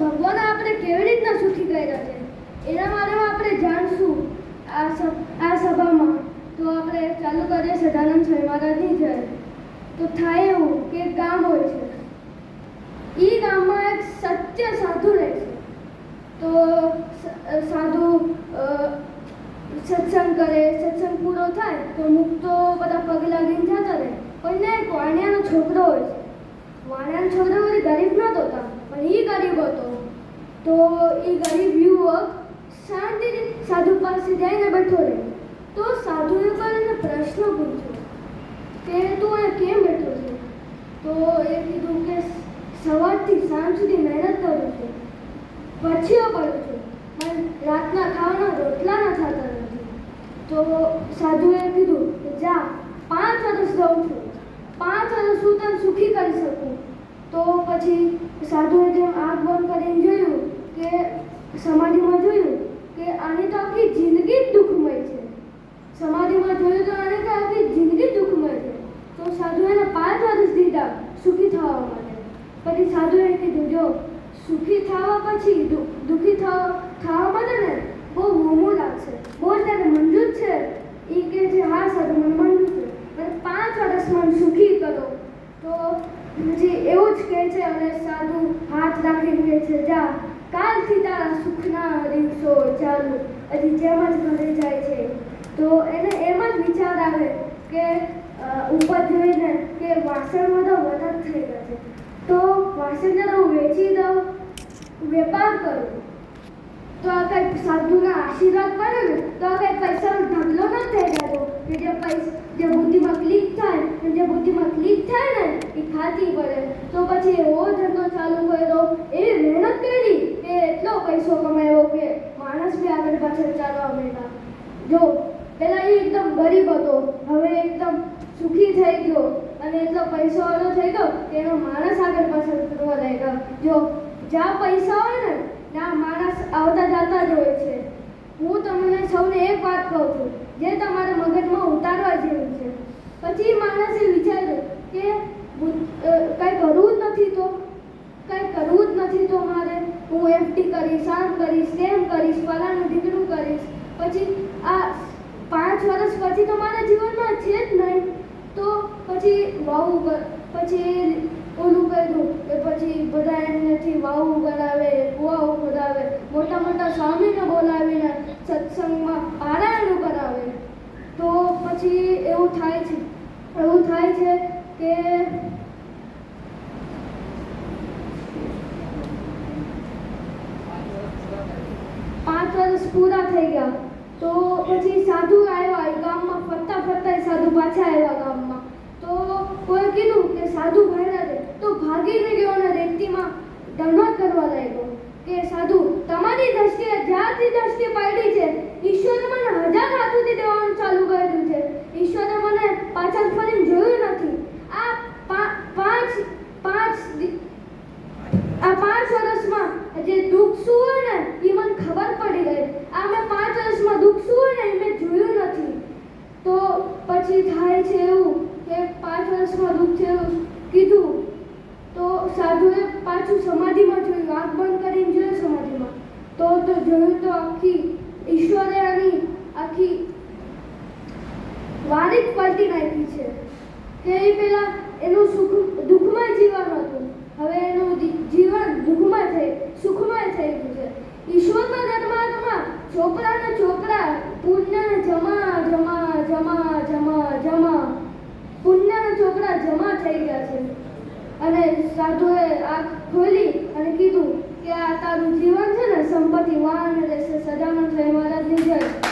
ભગવાન આપણે કેવી રીતના સુખી કર્યા છે? એના બારેમાં આપણે જાણશું આ આ સભામાં. તો આપણે ચાલુ કરીએ સદાનંદ સ્વામી મહારાજની જય. તો થાય એવું કે ગામ હોય છે. એ ગામમાં એક સત્ય સાધુ રહે છે. તો સાધુ સત્સંગ કરે, સત્સંગ પૂરો થાય, તો મુક્તો બધા પગ લાગીને જતા રહે. પણ એક વાણિયાનો છોકરો હોય છે. વાણિયાનો છોકરો પણ એ ગરીબ હતો. તો એ ગરીબ યુવક શાંતિ સાધુ પાસે જઈને બેઠો રહે તો સાધુએ પર એને પ્રશ્ન પૂછ્યો કે તું એ કેમ બેઠો છે? તો એ કીધું કે સવારથી સાંજ સુધી મહેનત કરું છું. પછીઓ પડું છું, પણ રાતના ખાવાના રોટલા ન થતા નથી. તો સાધુએ કીધું કે જા, પાંચ વર્ષ રહું છું પાંચ વર્ષ હું તને સુખી કરી શકું. તો પછી સાધુએ જેમ આંખ બંધ કરીને જોયું કે સમાધિમાં જોયું કે આની તો આખી જિંદગી જ દુઃખમય છે. સમાધિમાં જોયું તો આને તો આખી જિંદગી દુઃખમય છે. તો સાધુએ એને પાંચ વર્ષ દીધા સુખી થવા માટે. પછી સાધુએ કીધું, જો સુખી થવા પછી દુઃખી થવા થવા માટે ને બહુ મોમો લાગશે બહુ તારે મંજૂર છે. એ કે છે, હા, સાધુ, મને મંજૂર છે અને પાંચ વર્ષ મને સુખી કરો તો પછી એવું જ કહે છે અને સાધુ હાથ રાખીને કહે છે. જા, કાલથી તારા સુખના દિવસો ચાલુ. હજી જેમ જ ઘરે જાય છે. તો એને એમ જ વિચાર આવે કે ઉપર જોઈને કે વાસણ બધા વધારે થઈ ગયા છે. તો જરા હું વેચી દઉં, વેપાર કરું. તો આ કંઈક સાધુના આશીર્વાદ પડે ને, તો આ કંઈક પૈસાનો ઢગલો ન થઈ જતો કે જે પૈસા જે બુદ્ધિમાં ક્લિક થાય ને જે બુદ્ધિમાં ક્લિક થાય ને એ ખાતી પડે તો પછી એવો ધંધો ચાલુ કર્યો એવી મહેનત કરી કે એટલો એવો કે માણસ બી આગળ પાછળ ચાલવા માંડ્યા. જો, પેલા એ એકદમ ગરીબ હતો, હવે એકદમ સુખી થઈ ગયો અને એટલો પૈસો વાળો થઈ ગયો કે એનો માણસ આગળ પાછળ કરવા લાગ્યો. જો, જ્યાં પૈસા હોય ને, ત્યાં માણસ આવતા જતા જ હોય છે. હું તમને સૌને એક વાત કહું છું, જે તમારા મગજમાં ઉતારવા જેવું છે. પછી માણસે વિચાર્યું કે કંઈ કરવું જ નથી તો, કંઈ કરવું જ નથી તો મારે, હું એફડી કરીશ આમ કરીશ તેમ કરીશ, ફલાણું ઢીકણું કરીશ. પછી આ પાંચ વર્ષ પછી તો મારા જીવનમાં છે જ નહીં. તો પછી વાવું પછી ઓલું કર્યું કે પછી બધા એમનેથી વાવું કરાવે કુવાઓ કરાવે મોટા મોટા સ્વામીને બોલાવીને સત્સંગમાં પારાયણ કરાવે. તો પછી એવું થાય છે, એવું થાય છે કે પાંચ વર્ષ પૂરા થઈ ગયા. તો પછી સાધુ આવ્યા એ ગામમાં, ફરતા ફરતા સાધુ પાછા આવ્યા ગામમાં. તો કોઈ કીધું કે સાધુ ભાઈના રે તો ભાગીને ગયો અને રેતીમાં દંડવત કરવા લાગ્યો કે સાધુ, તમારી દ્રષ્ટિએ જ્યાંથી દ્રષ્ટિ પાડી છે ઈશ્વરે મને હજાર હાથોથી દેવાનું ચાલુ કર્યું છે ઈશ્વરે મને પાછળ ફરીને જોયું નથી આ પા- પાંચ પાંચ દિ- આ પાંચ વર્ષમાં જે દુઃખ શું હોય ને એ મને ખબર પડી ગઈ આ મેં પાંચ વર્ષમાં દુઃખ શું હોય ને એ મેં જોયું નથી તો પછી થાય છે એવું કે પાંચ વર્ષમાં દુઃખ છે એવું કીધું તો સાધુએ પાછું સમાધિમાં જોયું આંખ બંધ કરીને જોયું સમાધિમાં. તો તો જોયું તો આખી ઈશ્વરે આની આખી વારી જ પલટી નાખી છે. કે એ પહેલાં એનું સુખ, દુઃખમાં જીવન હતું. હવે એનું જીવન દુઃખમાં થઈ, સુખમાં થઈ ગયું છે. ઈશ્વરના ધર્માત્મા ચોપડા ને ચોપડા પુણ્ય ને જમા જમા જમા જમા પુણ્ય ને ચોપડા જમા થઈ ગયા છે અને સાધુએ આંખ ખોલી અને કીધું કે આ તારું જીવન છે ને સંપત્તિ વાહન રહેશે સદાનંદ મહારાજની જય